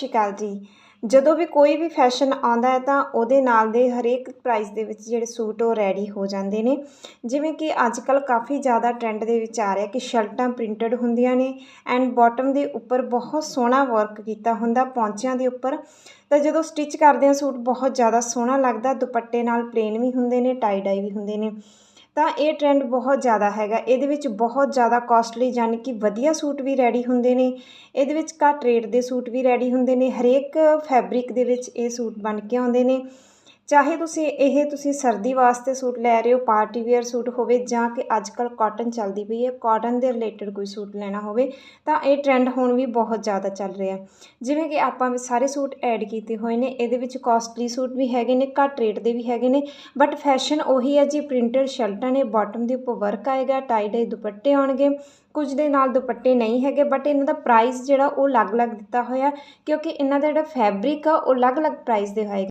ਸਤਿ ਸ਼੍ਰੀ ਅਕਾਲ ਜੀ। ਜਦੋਂ ਵੀ ਕੋਈ ਵੀ ਫੈਸ਼ਨ ਆਉਂਦਾ ਹੈ ਤਾਂ ਉਹਦੇ ਨਾਲ ਦੇ ਹਰੇਕ ਪ੍ਰਾਈਸ ਦੇ ਵਿੱਚ ਜਿਹੜੇ ਸੂਟ ਉਹ ਰੈਡੀ ਹੋ ਜਾਂਦੇ ਨੇ। ਜਿਵੇਂ ਕਿ ਅੱਜ ਕੱਲ੍ਹ ਕਾਫੀ ਜ਼ਿਆਦਾ ਟਰੈਂਡ ਦੇ ਵਿੱਚ ਆ ਰਿਹਾ ਕਿ ਸ਼ਰਟਾਂ ਪ੍ਰਿੰਟਡ ਹੁੰਦੀਆਂ ਨੇ ਐਂਡ ਬਾਟਮ ਦੇ ਉੱਪਰ ਬਹੁਤ ਸੋਹਣਾ ਵਰਕ ਕੀਤਾ ਹੁੰਦਾ ਪੌਂਚਿਆਂ ਦੇ ਉੱਪਰ। ਤਾਂ ਜਦੋਂ ਸਟਿਚ ਕਰਦੇ ਆ ਸੂਟ ਬਹੁਤ ਜ਼ਿਆਦਾ ਸੋਹਣਾ ਲੱਗਦਾ, ਦੁਪੱਟੇ ਨਾਲ ਪਲੇਨ ਵੀ ਹੁੰਦੇ ਨੇ ਟਾਈ ਡਾਈ ਵੀ ਹੁੰਦੇ ਨੇ। ਤਾਂ ਇਹ ਟ੍ਰੈਂਡ ਬਹੁਤ ਜ਼ਿਆਦਾ ਹੈਗਾ। ਇਹਦੇ ਵਿੱਚ ਬਹੁਤ ਜ਼ਿਆਦਾ ਕਾਸਟਲੀ ਯਾਨੀ ਕਿ ਵਧੀਆ ਸੂਟ ਵੀ ਰੈਡੀ ਹੁੰਦੇ ਨੇ। ਇਹਦੇ ਵਿੱਚ ਘੱਟ ਰੇਟ ਦੇ ਸੂਟ ਵੀ ਰੈਡੀ ਹੁੰਦੇ ਨੇ। ਹਰੇਕ ਫੈਬਰਿਕ ਦੇ ਵਿੱਚ ਇਹ ਸੂਟ ਬਣ ਕੇ ਆਉਂਦੇ ਨੇ। ਚਾਹੇ ਤੁਸੀਂ ਇਹ ਤੁਸੀਂ ਸਰਦੀ ਵਾਸਤੇ ਸੂਟ ਲੈ ਰਹੇ ਹੋ, ਪਾਰਟੀ ਵੇਅਰ ਸੂਟ ਹੋਵੇ ਜਾਂ ਕਿ ਅੱਜ ਕੱਲ੍ਹ ਕਾਟਨ ਚੱਲਦੀ ਪਈ ਹੈ ਕਾਟਨ ਦੇ ਰਿਲੇਟਡ ਕੋਈ ਸੂਟ ਲੈਣਾ ਹੋਵੇ, ਤਾਂ ਇਹ ਟ੍ਰੈਂਡ ਹੁਣ ਵੀ ਬਹੁਤ ਜ਼ਿਆਦਾ ਚੱਲ ਰਿਹਾ ਜਿਵੇਂ ਕਿ ਆਪਾਂ ਵੀ ਸਾਰੇ ਸੂਟ ਐਡ ਕੀਤੇ ਹੋਏ ਨੇ, ਇਹਦੇ ਵਿੱਚ ਕਾਸਟਲੀ ਸੂਟ ਵੀ ਹੈਗੇ ਨੇ, ਘੱਟ ਰੇਟ ਦੇ ਵੀ ਹੈਗੇ ਨੇ ਬਟ ਫੈਸ਼ਨ ਉਹੀ ਹੈ ਜੀ ਪ੍ਰਿੰਟਡ ਸ਼ਰਟਾਂ ਨੇ ਬਾਟਮ ਦੇ ਉੱਪਰ ਵਰਕ ਆਏਗਾ ਟਾਈ ਡਾਈ ਦੁਪੱਟੇ ਆਉਣਗੇ, ਕੁਝ ਦੇ ਨਾਲ ਦੁਪੱਟੇ ਨਹੀਂ ਹੈਗੇ ਬਟ ਇਹਨਾਂ ਦਾ ਪ੍ਰਾਈਸ ਜਿਹੜਾ ਉਹ ਅਲੱਗ-ਅਲੱਗ ਦਿੱਤਾ ਹੋਇਆ, ਕਿਉਂਕਿ ਇਹਨਾਂ ਦਾ ਜਿਹੜਾ ਫੈਬਰਿਕ ਆ, ਉਹ ਅਲੱਗ-ਅਲੱਗ ਪ੍ਰਾਈਸ ਦੇ ਹੋਏਗਾ।